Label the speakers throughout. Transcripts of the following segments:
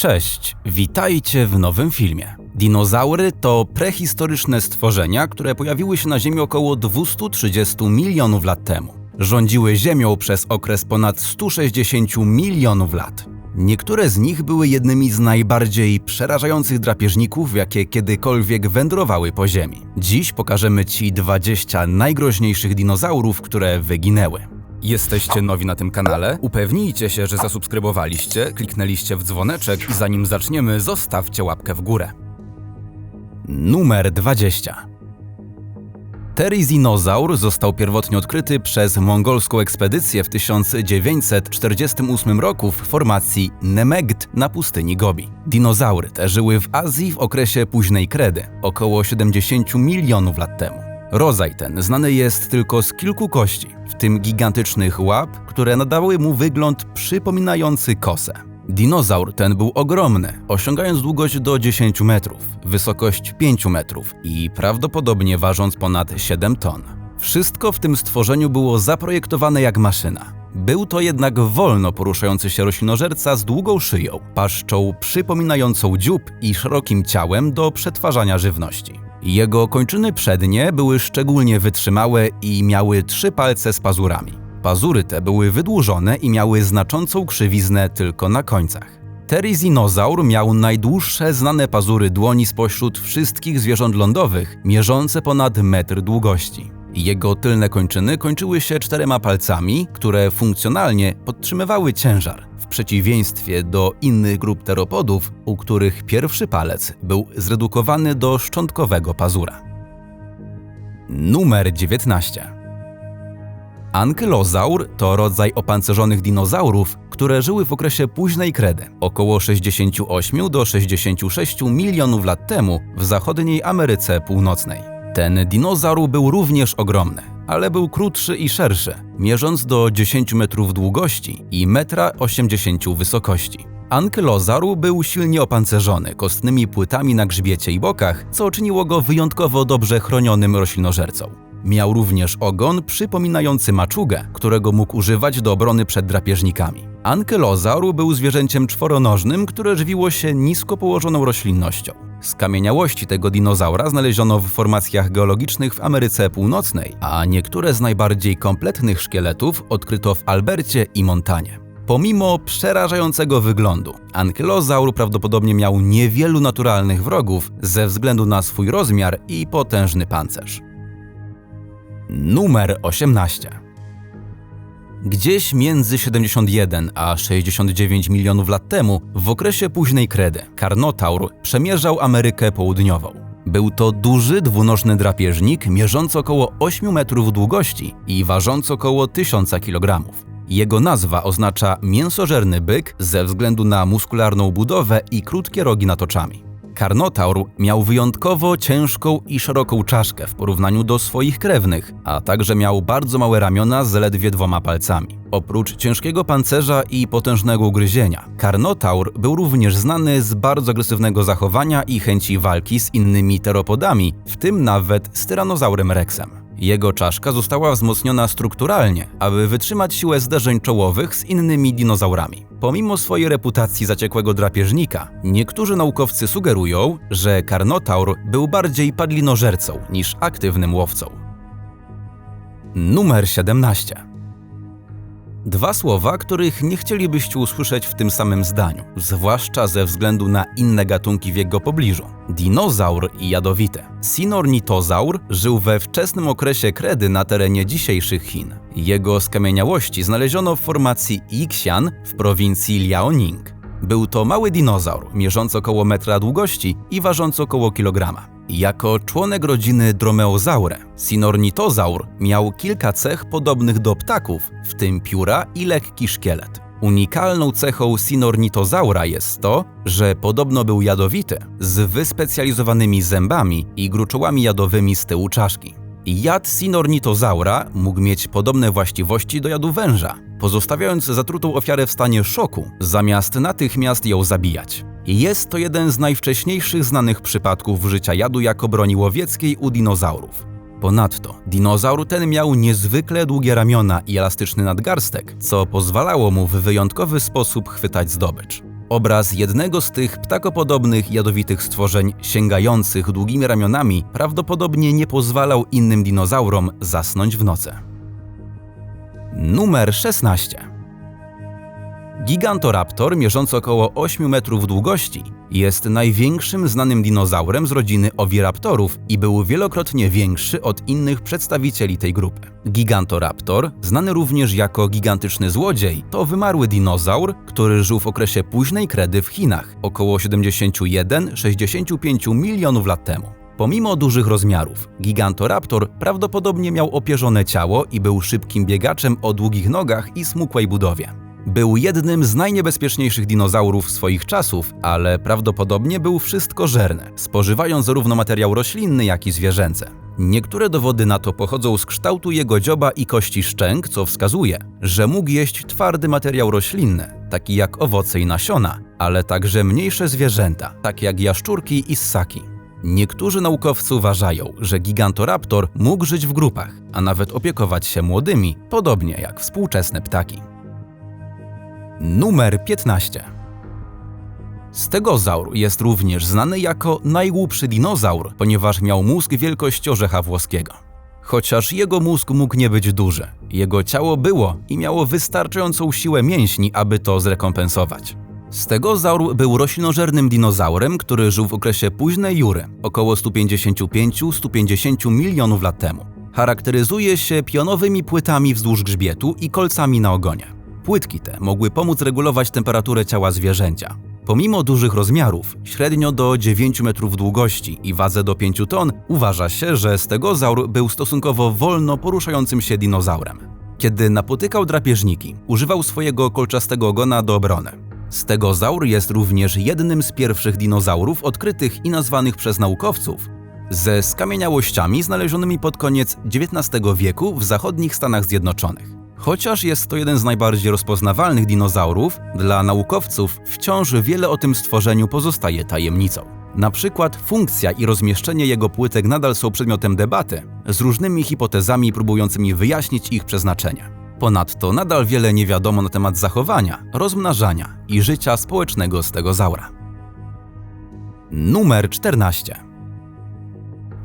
Speaker 1: Cześć, witajcie w nowym filmie. Dinozaury to prehistoryczne stworzenia, które pojawiły się na Ziemi około 230 milionów lat temu. Rządziły Ziemią przez okres ponad 160 milionów lat. Niektóre z nich były jednymi z najbardziej przerażających drapieżników, jakie kiedykolwiek wędrowały po Ziemi. Dziś pokażemy Ci 20 najgroźniejszych dinozaurów, które wyginęły. Jesteście nowi na tym kanale? Upewnijcie się, że zasubskrybowaliście, kliknęliście w dzwoneczek i zanim zaczniemy, zostawcie łapkę w górę. Numer 20. Terizinozaur został pierwotnie odkryty przez mongolską ekspedycję w 1948 roku w formacji Nemegt na pustyni Gobi. Dinozaury te żyły w Azji w okresie późnej kredy, około 70 milionów lat temu. Rodzaj ten znany jest tylko z kilku kości, w tym gigantycznych łap, które nadawały mu wygląd przypominający kosę. Dinozaur ten był ogromny, osiągając długość do 10 metrów, wysokość 5 metrów i prawdopodobnie ważąc ponad 7 ton. Wszystko w tym stworzeniu było zaprojektowane jak maszyna. Był to jednak wolno poruszający się roślinożerca z długą szyją, paszczą przypominającą dziób i szerokim ciałem do przetwarzania żywności. Jego kończyny przednie były szczególnie wytrzymałe i miały trzy palce z pazurami. Pazury te były wydłużone i miały znaczącą krzywiznę tylko na końcach. Terizinozaur miał najdłuższe znane pazury dłoni spośród wszystkich zwierząt lądowych, mierzące ponad metr długości. Jego tylne kończyny kończyły się czterema palcami, które funkcjonalnie podtrzymywały ciężar, w przeciwieństwie do innych grup teropodów, u których pierwszy palec był zredukowany do szczątkowego pazura. Numer 19. Ankylozaur to rodzaj opancerzonych dinozaurów, które żyły w okresie późnej kredy, około 68 do 66 milionów lat temu w zachodniej Ameryce Północnej. Ten dinozaur był również ogromny, ale był krótszy i szerszy, mierząc do 10 metrów długości i 1,80 m wysokości. Ankylozaur był silnie opancerzony kostnymi płytami na grzbiecie i bokach, co czyniło go wyjątkowo dobrze chronionym roślinożercą. Miał również ogon przypominający maczugę, którego mógł używać do obrony przed drapieżnikami. Ankylozaur był zwierzęciem czworonożnym, które żywiło się nisko położoną roślinnością. Skamieniałości tego dinozaura znaleziono w formacjach geologicznych w Ameryce Północnej, a niektóre z najbardziej kompletnych szkieletów odkryto w Albercie i Montanie. Pomimo przerażającego wyglądu, ankylozaur prawdopodobnie miał niewielu naturalnych wrogów ze względu na swój rozmiar i potężny pancerz. Numer 18. Gdzieś między 71 a 69 milionów lat temu, w okresie późnej kredy, Karnotaur przemierzał Amerykę Południową. Był to duży, dwunożny drapieżnik mierzący około 8 metrów długości i ważący około 1000 kg. Jego nazwa oznacza mięsożerny byk ze względu na muskularną budowę i krótkie rogi nad oczami. Karnotaur miał wyjątkowo ciężką i szeroką czaszkę w porównaniu do swoich krewnych, a także miał bardzo małe ramiona z zaledwie dwoma palcami. Oprócz ciężkiego pancerza i potężnego ugryzienia, Karnotaur był również znany z bardzo agresywnego zachowania i chęci walki z innymi teropodami, w tym nawet z tyranozaurem Rexem. Jego czaszka została wzmocniona strukturalnie, aby wytrzymać siłę zderzeń czołowych z innymi dinozaurami. Pomimo swojej reputacji zaciekłego drapieżnika, niektórzy naukowcy sugerują, że Karnotaur był bardziej padlinożercą niż aktywnym łowcą. Numer 17. Dwa słowa, których nie chcielibyście usłyszeć w tym samym zdaniu, zwłaszcza ze względu na inne gatunki w jego pobliżu. Dinozaur i jadowite. Sinornitozaur żył we wczesnym okresie kredy na terenie dzisiejszych Chin. Jego skamieniałości znaleziono w formacji Yixian w prowincji Liaoning. Był to mały dinozaur, mierzący około metra długości i ważący około kilograma. Jako członek rodziny Dromeozaure, Sinornitozaur miał kilka cech podobnych do ptaków, w tym pióra i lekki szkielet. Unikalną cechą Sinornitozaura jest to, że podobno był jadowity, z wyspecjalizowanymi zębami i gruczołami jadowymi z tyłu czaszki. Jad Sinornitozaura mógł mieć podobne właściwości do jadu węża, pozostawiając zatrutą ofiarę w stanie szoku, zamiast natychmiast ją zabijać. Jest to jeden z najwcześniejszych znanych przypadków życia jadu jako broni łowieckiej u dinozaurów. Ponadto dinozaur ten miał niezwykle długie ramiona i elastyczny nadgarstek, co pozwalało mu w wyjątkowy sposób chwytać zdobycz. Obraz jednego z tych ptakopodobnych, jadowitych stworzeń sięgających długimi ramionami prawdopodobnie nie pozwalał innym dinozaurom zasnąć w nocy. Numer 16. Gigantoraptor, mierzący około 8 metrów długości, jest największym znanym dinozaurem z rodziny Oviraptorów i był wielokrotnie większy od innych przedstawicieli tej grupy. Gigantoraptor, znany również jako gigantyczny złodziej, to wymarły dinozaur, który żył w okresie późnej kredy w Chinach, około 71-65 milionów lat temu. Pomimo dużych rozmiarów, Gigantoraptor prawdopodobnie miał opierzone ciało i był szybkim biegaczem o długich nogach i smukłej budowie. Był jednym z najniebezpieczniejszych dinozaurów swoich czasów, ale prawdopodobnie był wszystkożerny, spożywając zarówno materiał roślinny, jak i zwierzęce. Niektóre dowody na to pochodzą z kształtu jego dzioba i kości szczęk, co wskazuje, że mógł jeść twardy materiał roślinny, taki jak owoce i nasiona, ale także mniejsze zwierzęta, takie jak jaszczurki i ssaki. Niektórzy naukowcy uważają, że Gigantoraptor mógł żyć w grupach, a nawet opiekować się młodymi, podobnie jak współczesne ptaki. Numer 15. Stegozaur jest również znany jako najgłupszy dinozaur, ponieważ miał mózg wielkości orzecha włoskiego. Chociaż jego mózg mógł nie być duży, jego ciało było i miało wystarczającą siłę mięśni, aby to zrekompensować. Stegozaur był roślinożernym dinozaurem, który żył w okresie późnej jury, około 155-150 milionów lat temu. Charakteryzuje się pionowymi płytami wzdłuż grzbietu i kolcami na ogonie. Płytki te mogły pomóc regulować temperaturę ciała zwierzęcia. Pomimo dużych rozmiarów, średnio do 9 metrów długości i wadze do 5 ton, uważa się, że stegozaur był stosunkowo wolno poruszającym się dinozaurem. Kiedy napotykał drapieżniki, używał swojego kolczastego ogona do obrony. Stegozaur jest również jednym z pierwszych dinozaurów odkrytych i nazwanych przez naukowców ze skamieniałościami znalezionymi pod koniec XIX wieku w zachodnich Stanach Zjednoczonych. Chociaż jest to jeden z najbardziej rozpoznawalnych dinozaurów, dla naukowców wciąż wiele o tym stworzeniu pozostaje tajemnicą. Na przykład funkcja i rozmieszczenie jego płytek nadal są przedmiotem debaty, z różnymi hipotezami próbującymi wyjaśnić ich przeznaczenie. Ponadto nadal wiele nie wiadomo na temat zachowania, rozmnażania i życia społecznego stegozaura. Numer 14.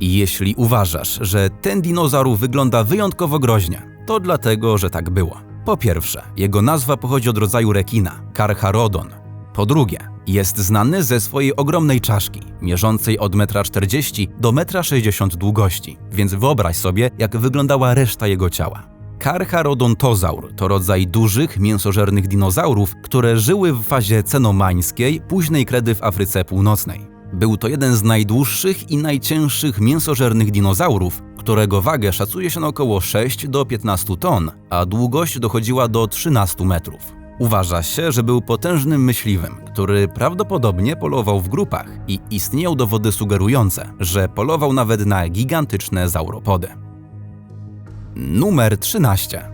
Speaker 1: Jeśli uważasz, że ten dinozaur wygląda wyjątkowo groźnie, to dlatego, że tak było. Po pierwsze, jego nazwa pochodzi od rodzaju rekina, Carcharodon. Po drugie, jest znany ze swojej ogromnej czaszki, mierzącej od 1,40 m do 1,60 m długości, więc wyobraź sobie, jak wyglądała reszta jego ciała. Carcharodontozaur to rodzaj dużych, mięsożernych dinozaurów, które żyły w fazie cenomańskiej, późnej kredy w Afryce Północnej. Był to jeden z najdłuższych i najcięższych mięsożernych dinozaurów, którego wagę szacuje się na około 6 do 15 ton, a długość dochodziła do 13 metrów. Uważa się, że był potężnym myśliwym, który prawdopodobnie polował w grupach i istnieją dowody sugerujące, że polował nawet na gigantyczne zauropody. Numer 13.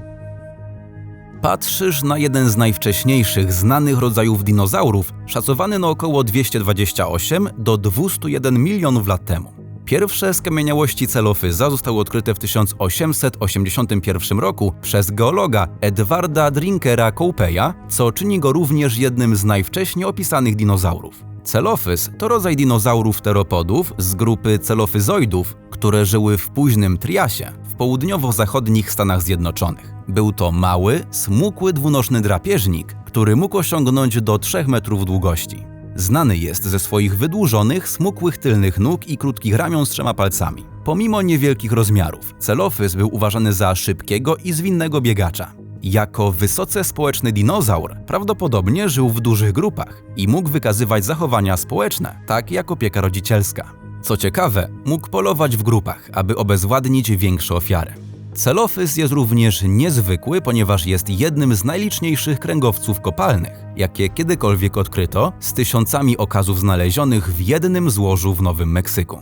Speaker 1: Patrzysz na jeden z najwcześniejszych znanych rodzajów dinozaurów, szacowany na około 228 do 201 milionów lat temu. Pierwsze skamieniałości celofyza zostały odkryte w 1881 roku przez geologa Edwarda Drinkera Coupeya, co czyni go również jednym z najwcześniej opisanych dinozaurów. Celofyz to rodzaj dinozaurów teropodów z grupy celofyzoidów, które żyły w późnym Triasie południowo-zachodnich Stanach Zjednoczonych. Był to mały, smukły dwunożny drapieżnik, który mógł osiągnąć do 3 metrów długości. Znany jest ze swoich wydłużonych, smukłych tylnych nóg i krótkich ramion z trzema palcami. Pomimo niewielkich rozmiarów, celofyz był uważany za szybkiego i zwinnego biegacza. Jako wysoce społeczny dinozaur prawdopodobnie żył w dużych grupach i mógł wykazywać zachowania społeczne, tak jak opieka rodzicielska. Co ciekawe, mógł polować w grupach, aby obezwładnić większe ofiary. Celofys jest również niezwykły, ponieważ jest jednym z najliczniejszych kręgowców kopalnych, jakie kiedykolwiek odkryto, z tysiącami okazów znalezionych w jednym złożu w Nowym Meksyku.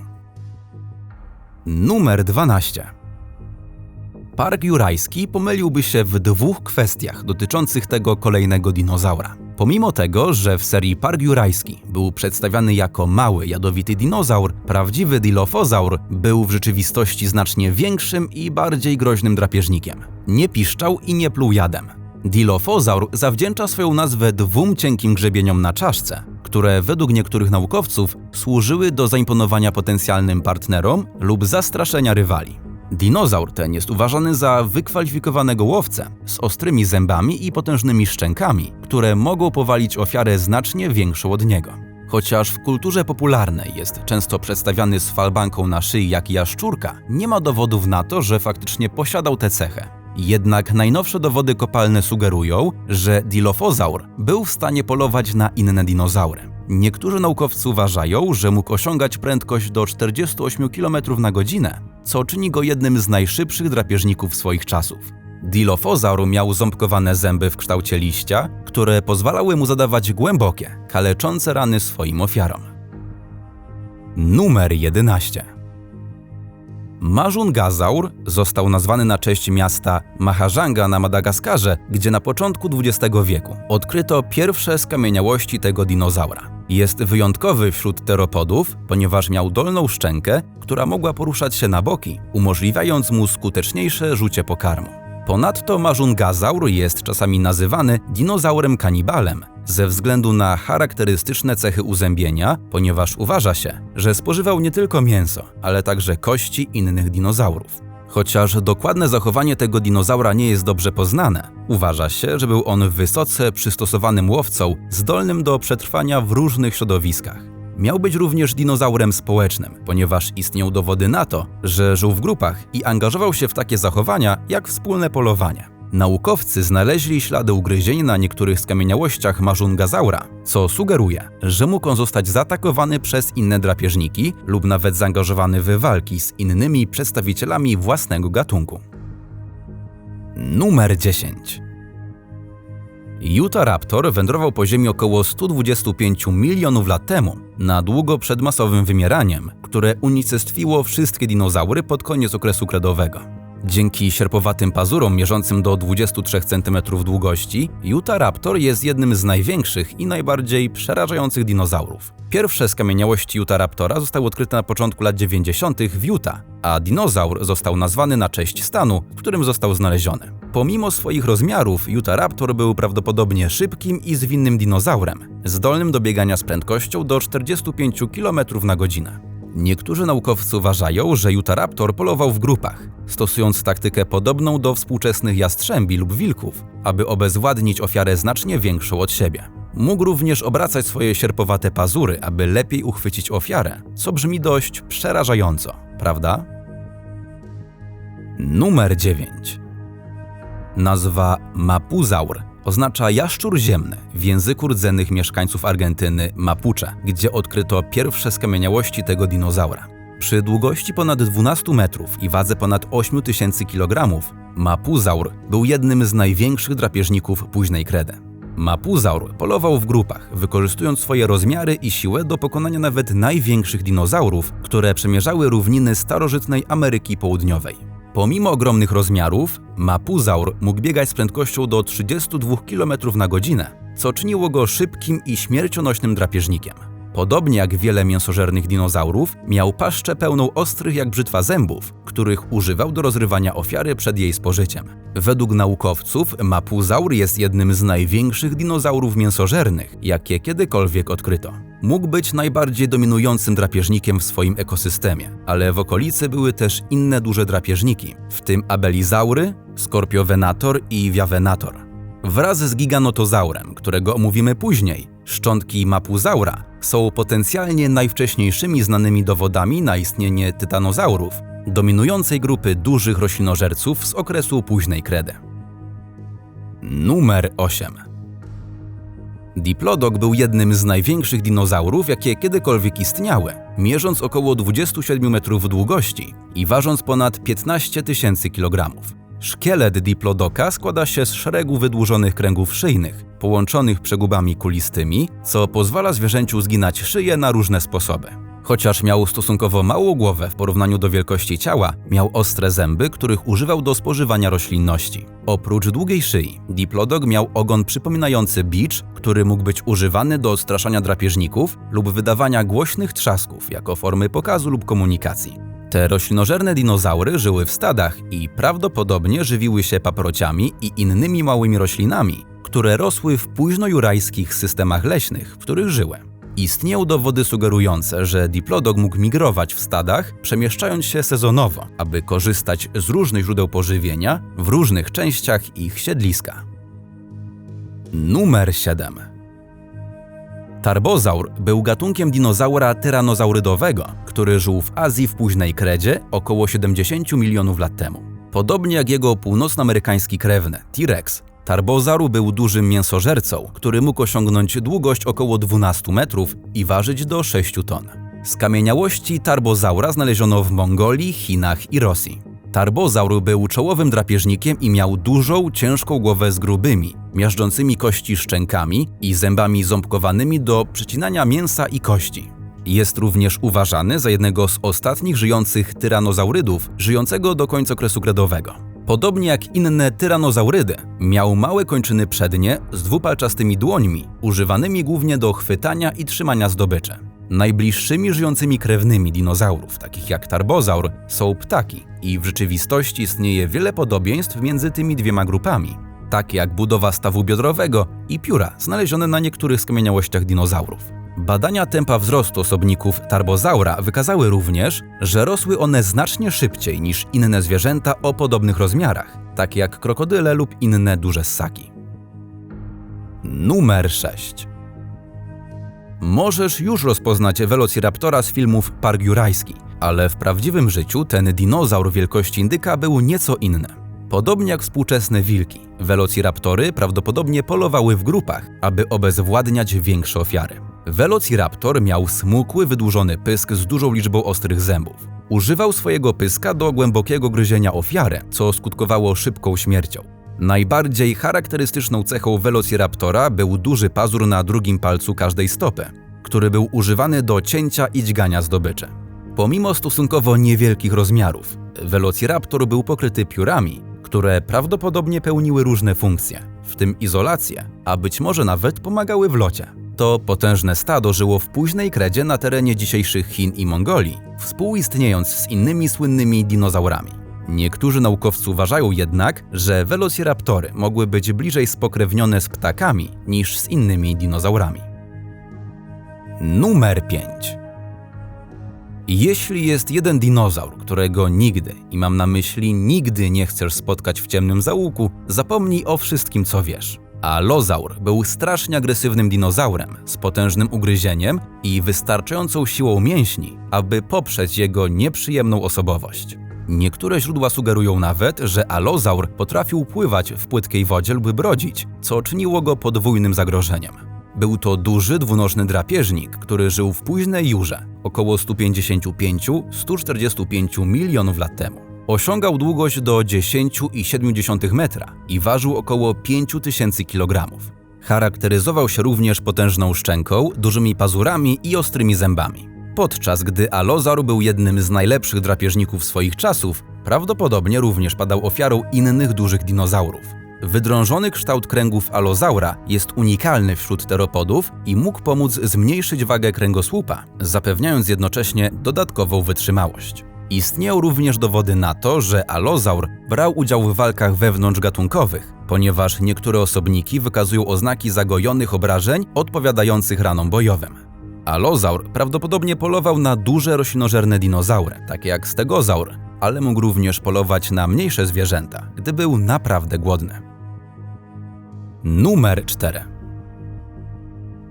Speaker 1: Numer 12. Park Jurajski pomyliłby się w dwóch kwestiach dotyczących tego kolejnego dinozaura. Pomimo tego, że w serii Park Jurajski był przedstawiany jako mały, jadowity dinozaur, prawdziwy Dilophosaur był w rzeczywistości znacznie większym i bardziej groźnym drapieżnikiem. Nie piszczał i nie pluł jadem. Dilophosaur zawdzięcza swoją nazwę dwóm cienkim grzebieniom na czaszce, które według niektórych naukowców służyły do zaimponowania potencjalnym partnerom lub zastraszenia rywali. Dinozaur ten jest uważany za wykwalifikowanego łowcę z ostrymi zębami i potężnymi szczękami, które mogą powalić ofiarę znacznie większą od niego. Chociaż w kulturze popularnej jest często przedstawiany z falbanką na szyi jak jaszczurka, nie ma dowodów na to, że faktycznie posiadał tę cechę. Jednak najnowsze dowody kopalne sugerują, że Dilophosaur był w stanie polować na inne dinozaury. Niektórzy naukowcy uważają, że mógł osiągać prędkość do 48 km na godzinę, co czyni go jednym z najszybszych drapieżników swoich czasów. Dilophosaur miał ząbkowane zęby w kształcie liścia, które pozwalały mu zadawać głębokie, kaleczące rany swoim ofiarom. Numer 11 Majungazaur został nazwany na cześć miasta Mahajanga na Madagaskarze, gdzie na początku XX wieku odkryto pierwsze skamieniałości tego dinozaura. Jest wyjątkowy wśród teropodów, ponieważ miał dolną szczękę, która mogła poruszać się na boki, umożliwiając mu skuteczniejsze rzucie pokarmu. Ponadto Majungazaur jest czasami nazywany dinozaurem kanibalem ze względu na charakterystyczne cechy uzębienia, ponieważ uważa się, że spożywał nie tylko mięso, ale także kości innych dinozaurów. Chociaż dokładne zachowanie tego dinozaura nie jest dobrze poznane, uważa się, że był on wysoce przystosowanym łowcą, zdolnym do przetrwania w różnych środowiskach. Miał być również dinozaurem społecznym, ponieważ istnieją dowody na to, że żył w grupach i angażował się w takie zachowania jak wspólne polowanie. Naukowcy znaleźli ślady ugryzień na niektórych skamieniałościach Majungazaura, co sugeruje, że mógł on zostać zaatakowany przez inne drapieżniki lub nawet zaangażowany w walki z innymi przedstawicielami własnego gatunku. Numer 10 Utahraptor wędrował po Ziemi około 125 milionów lat temu, na długo przed masowym wymieraniem, które unicestwiło wszystkie dinozaury pod koniec okresu kredowego. Dzięki sierpowatym pazurom mierzącym do 23 cm długości, Utahraptor jest jednym z największych i najbardziej przerażających dinozaurów. Pierwsze skamieniałości Utahraptora zostały odkryte na początku lat 90. w Utah, a dinozaur został nazwany na cześć stanu, w którym został znaleziony. Pomimo swoich rozmiarów, Utahraptor był prawdopodobnie szybkim i zwinnym dinozaurem, zdolnym do biegania z prędkością do 45 km na godzinę. Niektórzy naukowcy uważają, że Utahraptor polował w grupach, stosując taktykę podobną do współczesnych jastrzębi lub wilków, aby obezwładnić ofiarę znacznie większą od siebie. Mógł również obracać swoje sierpowate pazury, aby lepiej uchwycić ofiarę, co brzmi dość przerażająco, prawda? Numer 9 Nazwa Mapuzaur oznacza jaszczur ziemny w języku rdzennych mieszkańców Argentyny Mapuche, gdzie odkryto pierwsze skamieniałości tego dinozaura. Przy długości ponad 12 metrów i wadze ponad 8 tysięcy kg, Mapuzaur był jednym z największych drapieżników późnej kredy. Mapuzaur polował w grupach, wykorzystując swoje rozmiary i siłę do pokonania nawet największych dinozaurów, które przemierzały równiny starożytnej Ameryki Południowej. Pomimo ogromnych rozmiarów, Mapuzaur mógł biegać z prędkością do 32 km na godzinę, co czyniło go szybkim i śmiercionośnym drapieżnikiem. Podobnie jak wiele mięsożernych dinozaurów, miał paszczę pełną ostrych jak brzytwa zębów, których używał do rozrywania ofiary przed jej spożyciem. Według naukowców Mapuzaur jest jednym z największych dinozaurów mięsożernych, jakie kiedykolwiek odkryto. Mógł być najbardziej dominującym drapieżnikiem w swoim ekosystemie, ale w okolicy były też inne duże drapieżniki, w tym abelizaury, skorpiowenator i wiavenator. Wraz z giganotozaurem, którego omówimy później, szczątki mapuzaura są potencjalnie najwcześniejszymi znanymi dowodami na istnienie tytanozaurów, dominującej grupy dużych roślinożerców z okresu późnej kredy. Numer 8 Diplodok był jednym z największych dinozaurów, jakie kiedykolwiek istniały, mierząc około 27 metrów długości i ważąc ponad 15 tysięcy kilogramów. Szkielet diplodoka składa się z szeregu wydłużonych kręgów szyjnych, połączonych przegubami kulistymi, co pozwala zwierzęciu zginać szyję na różne sposoby. Chociaż miał stosunkowo małą głowę w porównaniu do wielkości ciała, miał ostre zęby, których używał do spożywania roślinności. Oprócz długiej szyi, diplodok miał ogon przypominający bicz, który mógł być używany do odstraszania drapieżników lub wydawania głośnych trzasków jako formy pokazu lub komunikacji. Te roślinożerne dinozaury żyły w stadach i prawdopodobnie żywiły się paprociami i innymi małymi roślinami, które rosły w późnojurajskich systemach leśnych, w których żyły. Istnieją dowody sugerujące, że diplodok mógł migrować w stadach, przemieszczając się sezonowo, aby korzystać z różnych źródeł pożywienia w różnych częściach ich siedliska. Numer 7. Tarbozaur był gatunkiem dinozaura tyranozaurydowego, który żył w Azji w późnej kredzie około 70 milionów lat temu. Podobnie jak jego północnoamerykański krewny T-Rex, Tarbozaur był dużym mięsożercą, który mógł osiągnąć długość około 12 metrów i ważyć do 6 ton. Skamieniałości tarbozaura znaleziono w Mongolii, Chinach i Rosji. Tarbozaur był czołowym drapieżnikiem i miał dużą, ciężką głowę z grubymi, miażdżącymi kości szczękami i zębami ząbkowanymi do przecinania mięsa i kości. Jest również uważany za jednego z ostatnich żyjących tyranozaurydów, żyjącego do końca okresu kredowego. Podobnie jak inne tyranozaurydy, miał małe kończyny przednie z dwupalczastymi dłońmi, używanymi głównie do chwytania i trzymania zdobyczy. Najbliższymi żyjącymi krewnymi dinozaurów, takich jak tarbozaur, są ptaki i w rzeczywistości istnieje wiele podobieństw między tymi dwiema grupami, takie jak budowa stawu biodrowego i pióra znalezione na niektórych skamieniałościach dinozaurów. Badania tempa wzrostu osobników tarbozaura wykazały również, że rosły one znacznie szybciej niż inne zwierzęta o podobnych rozmiarach, takie jak krokodyle lub inne duże ssaki. Numer 6. Możesz już rozpoznać Velociraptora z filmów Park Jurajski, ale w prawdziwym życiu ten dinozaur wielkości indyka był nieco inny. Podobnie jak współczesne wilki, Velociraptory prawdopodobnie polowały w grupach, aby obezwładniać większe ofiary. Velociraptor miał smukły, wydłużony pysk z dużą liczbą ostrych zębów. Używał swojego pyska do głębokiego gryzienia ofiary, co skutkowało szybką śmiercią. Najbardziej charakterystyczną cechą Velociraptora był duży pazur na drugim palcu każdej stopy, który był używany do cięcia i dźgania zdobyczy. Pomimo stosunkowo niewielkich rozmiarów, Velociraptor był pokryty piórami, które prawdopodobnie pełniły różne funkcje, w tym izolację, a być może nawet pomagały w locie. To potężne stado żyło w późnej kredzie na terenie dzisiejszych Chin i Mongolii, współistniejąc z innymi słynnymi dinozaurami. Niektórzy naukowcy uważają jednak, że velociraptory mogły być bliżej spokrewnione z ptakami niż z innymi dinozaurami. Numer 5. Jeśli jest jeden dinozaur, którego nigdy, i mam na myśli nigdy nie chcesz spotkać w ciemnym zaułku, zapomnij o wszystkim, co wiesz. Alozaur był strasznie agresywnym dinozaurem z potężnym ugryzieniem i wystarczającą siłą mięśni, aby poprzeć jego nieprzyjemną osobowość. Niektóre źródła sugerują nawet, że alozaur potrafił pływać w płytkiej wodzie lub brodzić, co czyniło go podwójnym zagrożeniem. Był to duży, dwunożny drapieżnik, który żył w późnej Jurze, około 155-145 milionów lat temu. Osiągał długość do 10,7 metra i ważył około 5000 kg. Charakteryzował się również potężną szczęką, dużymi pazurami i ostrymi zębami. Podczas gdy alozaur był jednym z najlepszych drapieżników swoich czasów, prawdopodobnie również padał ofiarą innych dużych dinozaurów. Wydrążony kształt kręgów alozaura jest unikalny wśród teropodów i mógł pomóc zmniejszyć wagę kręgosłupa, zapewniając jednocześnie dodatkową wytrzymałość. Istnieją również dowody na to, że alozaur brał udział w walkach wewnątrzgatunkowych, ponieważ niektóre osobniki wykazują oznaki zagojonych obrażeń odpowiadających ranom bojowym. Alozaur prawdopodobnie polował na duże roślinożerne dinozaury, takie jak stegozaur, ale mógł również polować na mniejsze zwierzęta, gdy był naprawdę głodny. Numer 4.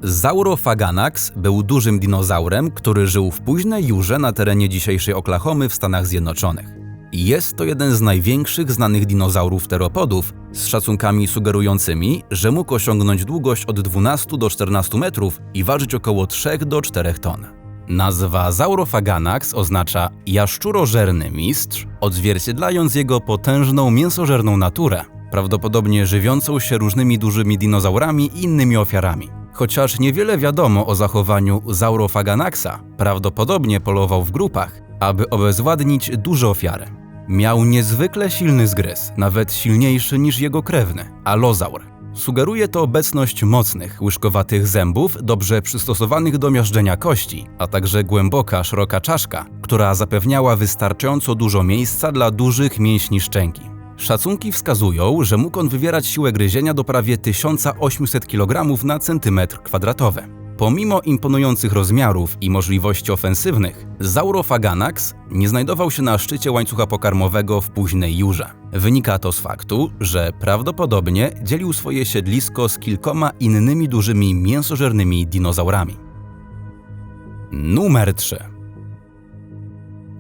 Speaker 1: Saurophaganax był dużym dinozaurem, który żył w późnej Jurze na terenie dzisiejszej Oklahomy w Stanach Zjednoczonych. Jest to jeden z największych znanych dinozaurów teropodów, z szacunkami sugerującymi, że mógł osiągnąć długość od 12 do 14 metrów i ważyć około 3 do 4 ton. Nazwa Saurophaganax oznacza jaszczurożerny mistrz, odzwierciedlając jego potężną mięsożerną naturę, prawdopodobnie żywiącą się różnymi dużymi dinozaurami i innymi ofiarami. Chociaż niewiele wiadomo o zachowaniu Saurophaganaxa, prawdopodobnie polował w grupach, aby obezwładnić duże ofiary. Miał niezwykle silny zgryz, nawet silniejszy niż jego krewny, alozaur. Sugeruje to obecność mocnych, łyżkowatych zębów, dobrze przystosowanych do miażdżenia kości, a także głęboka, szeroka czaszka, która zapewniała wystarczająco dużo miejsca dla dużych mięśni szczęki. Szacunki wskazują, że mógł on wywierać siłę gryzienia do prawie 1800 kg na centymetr kwadratowy. Pomimo imponujących rozmiarów i możliwości ofensywnych, Saurophaganax nie znajdował się na szczycie łańcucha pokarmowego w późnej jurze. Wynika to z faktu, że prawdopodobnie dzielił swoje siedlisko z kilkoma innymi dużymi mięsożernymi dinozaurami. Numer 3.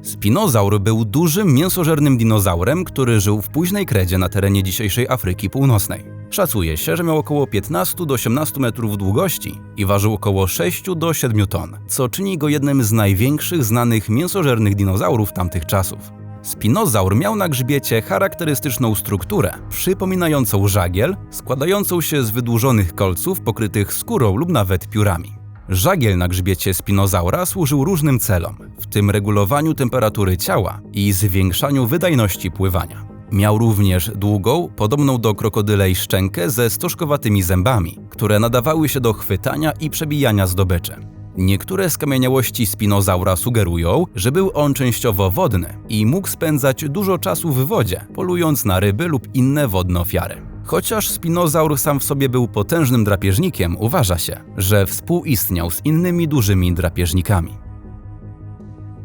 Speaker 1: Spinozaur był dużym mięsożernym dinozaurem, który żył w późnej kredzie na terenie dzisiejszej Afryki Północnej. Szacuje się, że miał około 15 do 18 metrów długości i ważył około 6 do 7 ton, co czyni go jednym z największych znanych mięsożernych dinozaurów tamtych czasów. Spinozaur miał na grzbiecie charakterystyczną strukturę, przypominającą żagiel, składającą się z wydłużonych kolców pokrytych skórą lub nawet piórami. Żagiel na grzbiecie spinozaura służył różnym celom, w tym regulowaniu temperatury ciała i zwiększaniu wydajności pływania. Miał również długą, podobną do krokodylej szczękę ze stożkowatymi zębami, które nadawały się do chwytania i przebijania zdobyczy. Niektóre skamieniałości spinozaura sugerują, że był on częściowo wodny i mógł spędzać dużo czasu w wodzie, polując na ryby lub inne wodne ofiary. Chociaż spinozaur sam w sobie był potężnym drapieżnikiem, uważa się, że współistniał z innymi dużymi drapieżnikami.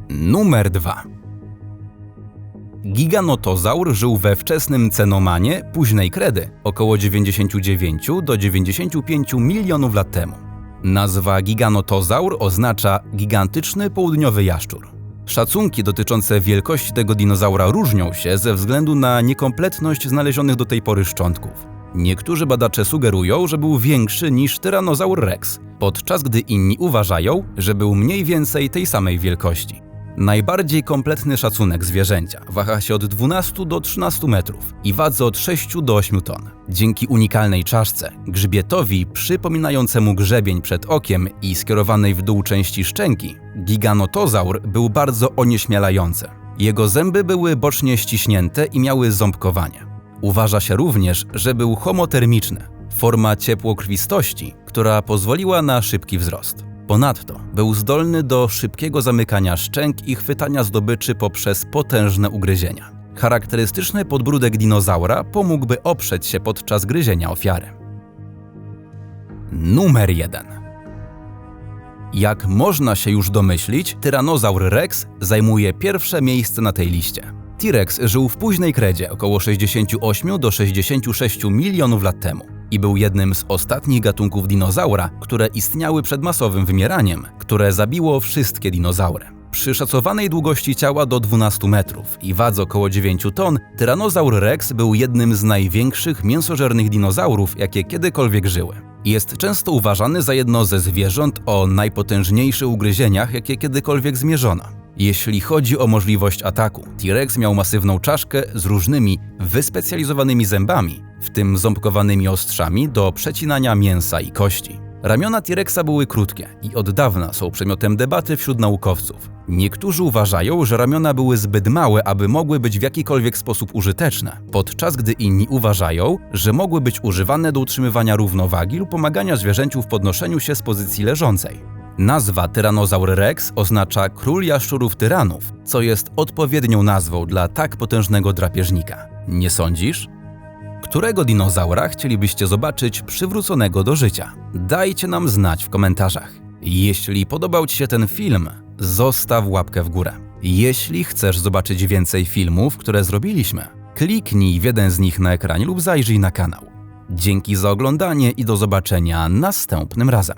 Speaker 1: Numer 2. Giganotozaur żył we wczesnym Cenomanie późnej kredy, około 99 do 95 milionów lat temu. Nazwa giganotozaur oznacza gigantyczny południowy jaszczur. Szacunki dotyczące wielkości tego dinozaura różnią się ze względu na niekompletność znalezionych do tej pory szczątków. Niektórzy badacze sugerują, że był większy niż Tyrannosaur rex, podczas gdy inni uważają, że był mniej więcej tej samej wielkości. Najbardziej kompletny szacunek zwierzęcia waha się od 12 do 13 metrów i wadze od 6 do 8 ton. Dzięki unikalnej czaszce, grzbietowi przypominającemu grzebień przed okiem i skierowanej w dół części szczęki, giganotozaur był bardzo onieśmielający. Jego zęby były bocznie ściśnięte i miały ząbkowanie. Uważa się również, że był homotermiczny, forma ciepłokrwistości, która pozwoliła na szybki wzrost. Ponadto był zdolny do szybkiego zamykania szczęk i chwytania zdobyczy poprzez potężne ugryzienia. Charakterystyczny podbródek dinozaura pomógłby oprzeć się podczas gryzienia ofiary. Numer 1. Jak można się już domyślić, Tyrannosaur rex zajmuje pierwsze miejsce na tej liście. T-Rex żył w późnej kredzie około 68 do 66 milionów lat temu i był jednym z ostatnich gatunków dinozaura, które istniały przed masowym wymieraniem, które zabiło wszystkie dinozaury. Przy szacowanej długości ciała do 12 metrów i wadze około 9 ton, Tyrannosaur rex był jednym z największych mięsożernych dinozaurów, jakie kiedykolwiek żyły. Jest często uważany za jedno ze zwierząt o najpotężniejszych ugryzieniach, jakie kiedykolwiek zmierzono. Jeśli chodzi o możliwość ataku, T-Rex miał masywną czaszkę z różnymi, wyspecjalizowanymi zębami, w tym ząbkowanymi ostrzami do przecinania mięsa i kości. Ramiona T-Rexa były krótkie i od dawna są przedmiotem debaty wśród naukowców. Niektórzy uważają, że ramiona były zbyt małe, aby mogły być w jakikolwiek sposób użyteczne, podczas gdy inni uważają, że mogły być używane do utrzymywania równowagi lub pomagania zwierzęciu w podnoszeniu się z pozycji leżącej. Nazwa Tyrannosaur rex oznacza król jaszczurów tyranów, co jest odpowiednią nazwą dla tak potężnego drapieżnika. Nie sądzisz? Którego dinozaura chcielibyście zobaczyć przywróconego do życia? Dajcie nam znać w komentarzach. Jeśli podobał Ci się ten film, zostaw łapkę w górę. Jeśli chcesz zobaczyć więcej filmów, które zrobiliśmy, kliknij w jeden z nich na ekranie lub zajrzyj na kanał. Dzięki za oglądanie i do zobaczenia następnym razem.